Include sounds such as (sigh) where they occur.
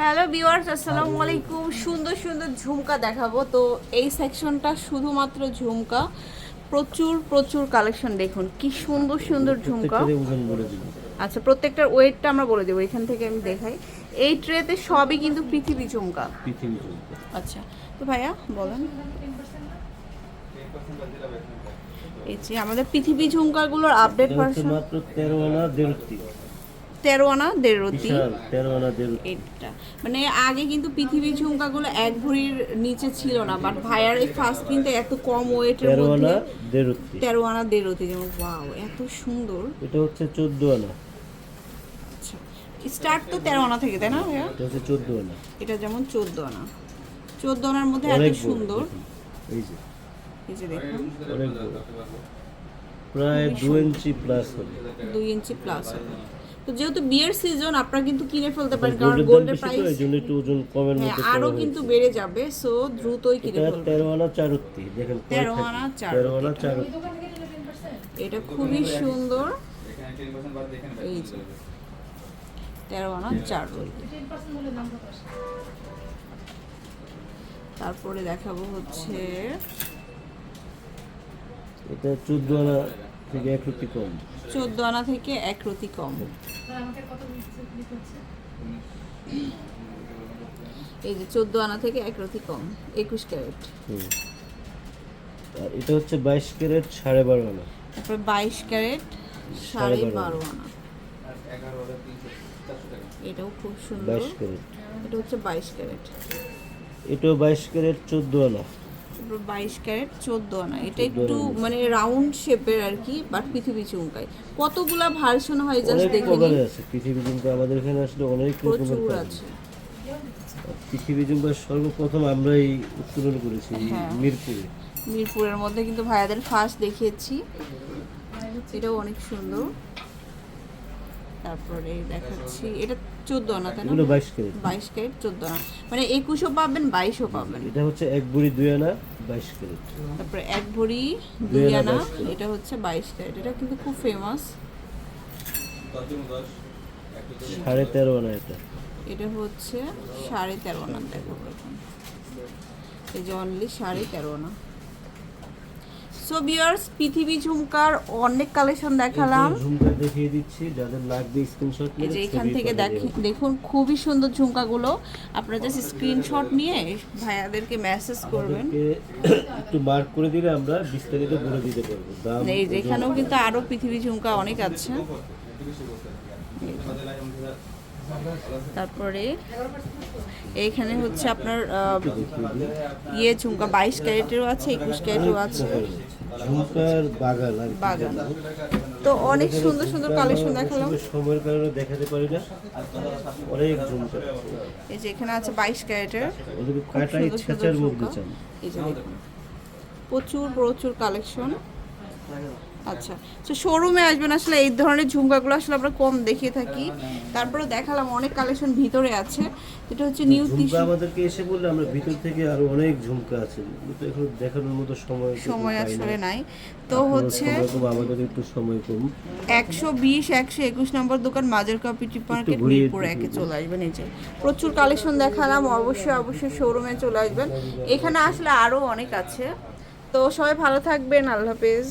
Hello viewers আসসালামু আলাইকুম। সুন্দর সুন্দর ঝুমকা দেখাবো। তো এই সেকশনটা শুধুমাত্র ঝুমকা। প্রচুর প্রচুর কালেকশন দেখুন। কি সুন্দর সুন্দর ঝুমকা। আচ্ছা প্রত্যেকটার ওয়েটটা আমরা বলে দেবো। এখান থেকে আমি দেখাই। এই ট্রেতে সবই কিন্তু পৃথিবী ঝুমকা। পৃথিবী আচ্ছা তো ভাইয়া বলেন। এই যে আমাদের পৃথিবী ঝুমকাগুলোর আপডেট ভার্সন মাত্র তেরো আনা দেড় তেরো আনা এটা। মানে আগে কিন্তু পৃথিবী ঝুমকাগুলো এক ভরির নিচে ছিল না বাট ভাইয়ার এই ফার্স্ট কিন্তু এত কম ওয়েটের মধ্যে তেরো আনা দেড়তি যেমন ওয়াও এত সুন্দর। এটা হচ্ছে চোদ্দ আনা আচ্ছা স্টার্ট তো তেরো আনা থেকে তাই না ভাইয়া? এটা হচ্ছে চোদ্দ আনা এটা যেমন চোদ্দ আনা চোদ্দ আনার মধ্যে এত সুন্দর। এই যে। এই যে দেখুন। প্রায় দু ইঞ্চি প্লাস হবে। দুই ইঞ্চি প্লাস হবে। তো যেহেতু বিয়ের সিজন আপনারা কিন্তু কিনে ফেলতে পারেন কারণ গোল্ডের প্রাইস এই জন্য একটু ওজন কমের হ্যাঁ মধ্যে আরও করা কিন্তু বেড়ে যাবে সো দ্রুতই কিনে ফেলবেন। তেরো আনা চারুত্তি দেখেন কয় তেরো থাকে? আনা চার তেরো আনা চারুত্তি এটা খুবই সুন্দর। এই যে। তেরো আনা চার রোল তারপরে দেখাবো হচ্ছে এটা চোদ্দ আনা থেকে এক রুটি কম। চোদ্দ আনা থেকে এক রতি কম। এই যে চোদ্দ আনা থেকে এক রতি কম একুশ ক্যারেট। হুম। আর এটা হচ্ছে বাইশ ক্যারেট সাড়ে বারো আনা। তারপরে বাইশ ক্যারেট সাড়ে বারো আনা। এটাও খুব সুন্দর। বাইশ ক্যারেট। এটা হচ্ছে বাইশ ক্যারেট। এটাও বাইশ ক্যারেট চোদ্দ আনা। তারপর বাইশ ক্যারেট চোদ্দ আনা। এটা একটু মানে রাউন্ড শেপের আর কি বাট পৃথিবী চুমকায়। কতগুলা ভার্সন হয় জাস্ট দেখে নিন পৃথিবী জুমকা আমাদের এখানে আসলে অনেক রকমের প্রচুর আছে। পৃথিবী জুমকা সর্বপ্রথম আমরাই উত্তোলন করেছি হ্যাঁ। মিরপুরে। মিরপুরের মধ্যে কিন্তু ভাইয়াদের ফার্স্ট দেখিয়েছি। এটাও অনেক সুন্দর। তারপরে দেখাচ্ছি। এটা চোদ্দ আনা তাই না? বাইশ ক্যারেট। বাইশ ক্যারেট চোদ্দ আনা। মানে একুশও পাবেন বাইশও পাবেন। এটা হচ্ছে এক বুড়ি দুই আনা। বাইশ ক্যারেট। তারপরে এক ভরি দুই আনা। এটা হচ্ছে বাইশ ক্যারেট। এটা কিন্তু খুব ফেমাস সাড়ে তেরো আনা এটা। এটা হচ্ছে সাড়ে তেরো আনা দেখো এই যে অনলি সাড়ে তেরো আনা। সো বিয়ার্স পৃথিবী ঝুমকার অনেক কালেকশন দেখালাম। ঝুমকা দেখিয়ে দিচ্ছি যাদের লাগবে স্ক্রিনশট এই যে এখান থেকে দেখি- দেখুন খুবই সুন্দর ঝুমকাগুলো। আপনারা জাস্ট স্ক্রিনশট নিয়ে ভাইয়াদেরকে মেসেজ করবেন। (coughs) একটু মার্ক করে দিলে আমরা বিস্তারিত বলে দিতে পারব। দাম এই যে এখানেও কিন্তু আরও পৃথিবী ঝুমকা অনেক আছে। তারপরে এইখানে হচ্ছে আপনার ইয়ে ঝুমকা বাইশ ক্যারেটেরও আছে একুশ ক্যারেটেরও আছে। ঝুমকার বাগান আর বাগান। তো অনেক সুন্দর সুন্দর কালেকশন দেখালাম। সময়ের কারণে দেখাতে পারি না। অনেক ঝুমকা এই যে এখানে আছে বাইশ ক্যারেটের। ওদেরকে কাটাই সুন্দর মধ্যে চাই। এই যে প্রচুর প্রচুর কালেকশন। আচ্ছা। তো শোরুমে আসবেন আসলে এই ধরনের ঝুমকাগুলো আসলে আমরা কম দেখিয়ে থাকি। তারপরে দেখালাম অনেক কালেকশন ভিতরে আছে। যেটা হচ্ছে নিউ ঝুমকা আমাদেরকে এসে বললে আমরা ভিতর থেকে আরও অনেক ঝুমকা আছে। কিন্তু এখন দেখানোর মতো সময় সময় আসলে নাই। তো হচ্ছে আমাদের একটু সময় কম। একশো বিশ একশো একুশ নম্বর দোকান মাজার কাপিটি মার্কেট মিরপুর একে চলে আসবেন। এই যে প্রচুর কালেকশন দেখালাম। অবশ্যই অবশ্যই শোরুমে চলে আসবেন। এখানে আসলে আরও অনেক আছে। তো সবাই ভালো থাকবেন। আল্লাহ হাফেজ।